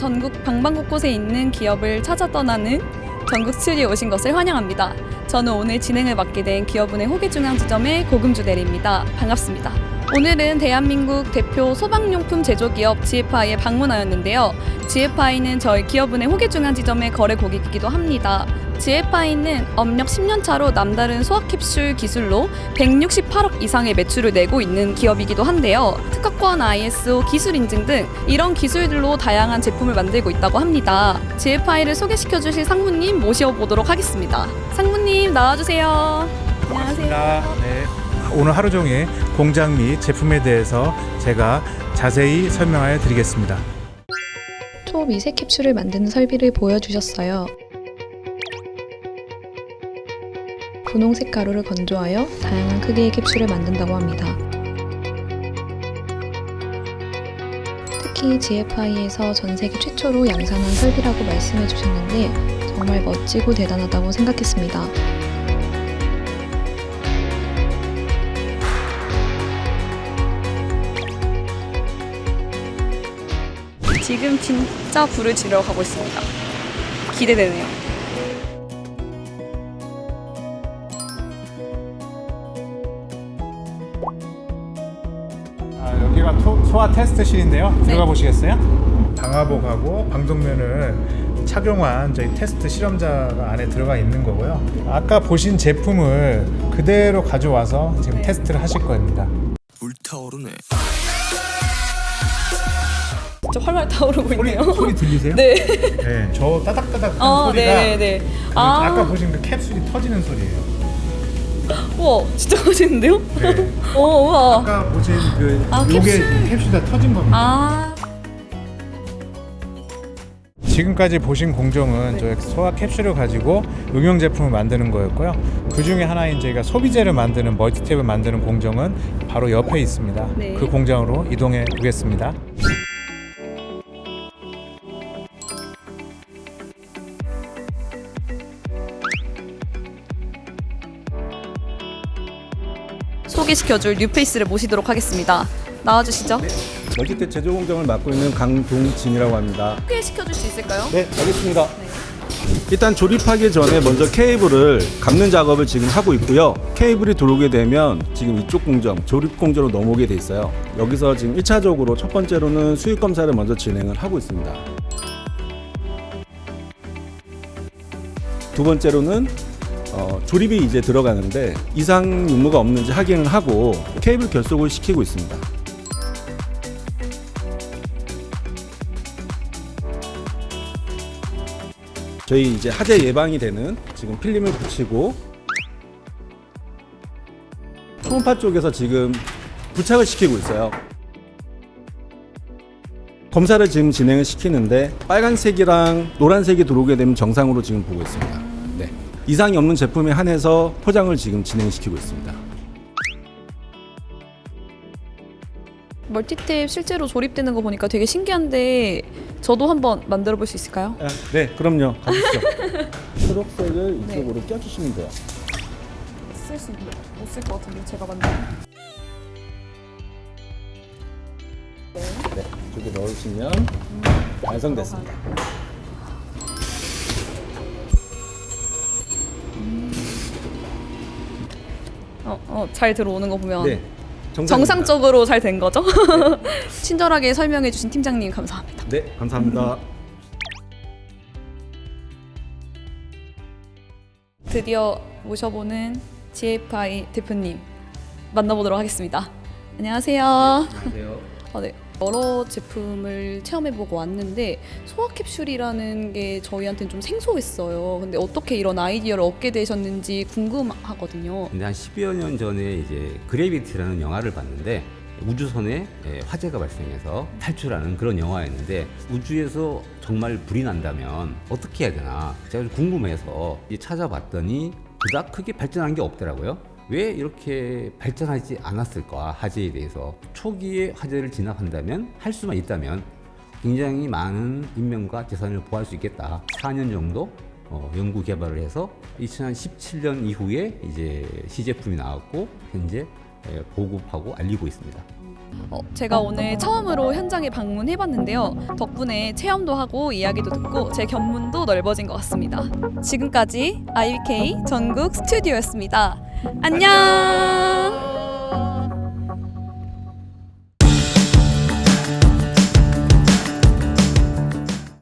전국 방방곳곳에 있는 기업을 찾아 떠나는 전국 스튜디오에 오신 것을 환영합니다. 저는 오늘 진행을 맡게 된 기업은의 호기중앙지점의 고금주 대리입니다. 반갑습니다. 오늘은 대한민국 대표 소방용품 제조기업 GFI에 방문하였는데요. GFI는 저희 기업은의 호기중앙지점의 거래 고객이기도 합니다. GFI는 업력 10년 차로 남다른 소화 캡슐 기술로 168억 이상의 매출을 내고 있는 기업이기도 한데요. 특허권 ISO 기술 인증 등 이런 기술들로 다양한 제품을 만들고 있다고 합니다. GFI를 소개시켜 주실 상무님 모셔 보도록 하겠습니다. 상무님 나와 주세요. 안녕하세요. 네. 오늘 하루 종일 공장 및 제품에 대해서 제가 자세히 설명하여 드리겠습니다. 초미세 캡슐을 만드는 설비를 보여주셨어요. 분홍색 가루를 건조하여 다양한 크기의 캡슐을 만든다고 합니다. 특히 GFI에서 전 세계 최초로 양산한 설비라고 말씀해 주셨는데 정말 멋지고 대단하다고 생각했습니다. 지금 진짜 불을 지르러 가고 있습니다. 기대되네요. 여기가 토- 소화 테스트실인데요. 들어가 보시겠어요? 방화복하고 방독면을 착용한 저희 테스트 실험자가 안에 들어가 있는 거고요. 아까 보신 제품을 그대로 가져와서 지금 네. 테스트를 하실 겁니다. 불타오르네. 진짜 활활 타오르고 소리, 있네요. 소리 들리세요? 네. 네, 저 따닥따닥 하는 어, 소리가 네, 네. 그 아, 아까 보신 그 캡슐이 터지는 소리예요. 우와, 진짜 멋있는데요? 네. 어, 우와. 아까 보신 그 아, 요게 캡슐. 캡슐 다 터진 겁니다. 아, 지금까지 보신 공정은 저희 소화 캡슐을 가지고 응용 제품을 만드는 거였고요. 그 중에 하나인 저희가 소비재를 만드는 멀티탭을 만드는 공정은 바로 옆에 있습니다. 네. 그 공장으로 이동해 보겠습니다. 소개시켜줄 뉴페이스를 모시도록 하겠습니다. 나와주시죠. 멀티탭 제조 공정을 맡고 있는 강동진이라고 합니다. 소개시켜줄 수 있을까요? 네, 알겠습니다. 일단 조립하기 전에 먼저 케이블을 감는 작업을 지금 하고 있고요. 케이블이 들어오게 되면 지금 이쪽 공정, 조립 공정으로 넘어오게 돼 있어요. 여기서 지금 1차적으로 첫 번째로는 수익 검사를 먼저 진행을 하고 있습니다. 두 번째로는 어, 조립이 이제 들어가는데 이상 유무가 없는지 확인을 하고 케이블 결속을 시키고 있습니다. 저희 이제 화재 예방이 되는 지금 필름을 붙이고 초음파 쪽에서 지금 부착을 시키고 있어요. 검사를 지금 진행을 시키는데 빨간색이랑 노란색이 들어오게 되면 정상으로 지금 보고 있습니다. 네. 이상이 없는 제품에 한해서 포장을 지금 진행시키고 있습니다. 멀티탭 실제로 조립되는 거 보니까 되게 신기한데 저도 한번 만들어 볼 수 있을까요? 아, 네, 그럼요. 가시죠. 초록색을 이쪽으로 껴주시면 돼요. 쓸수 못쓸 것 같은데 제가 만든 네, 이쪽에 넣으시면 완성됐습니다. 어, 어, 잘 들어오는 거 보면 네, 정상입니다. 정상적으로 잘 된 거죠? 친절하게 설명해 주신 팀장님 감사합니다. 네, 감사합니다. 드디어 모셔보는 GFI 대표님 만나보도록 하겠습니다. 안녕하세요. 안녕하세요. 아, 네. 여러 제품을 체험해보고 왔는데 소화 캡슐이라는 게 저희한테는 좀 생소했어요. 근데 어떻게 이런 아이디어를 얻게 되셨는지 궁금하거든요. 근데 한 10여 년 전에 이제 그래비티라는 영화를 봤는데 우주선에 예, 화재가 발생해서 탈출하는 그런 영화였는데 우주에서 정말 불이 난다면 어떻게 해야 되나 제가 좀 궁금해서 이 찾아봤더니 그닥 크게 발전한 게 없더라고요. 왜 이렇게 발전하지 않았을까 화재에 대해서 초기에 화재를 진압한다면 할 수만 있다면 굉장히 많은 인명과 재산을 보호할 수 있겠다. 4년 정도 어, 연구 개발을 해서 2017년 이후에 이제 시제품이 나왔고 현재 예, 보급하고 알리고 있습니다. 어, 제가 오늘 처음으로 현장에 방문해봤는데요. 덕분에 체험도 하고 이야기도 듣고 제 견문도 넓어진 것 같습니다. 지금까지 IBK 전국 스튜디오였습니다. 안녕.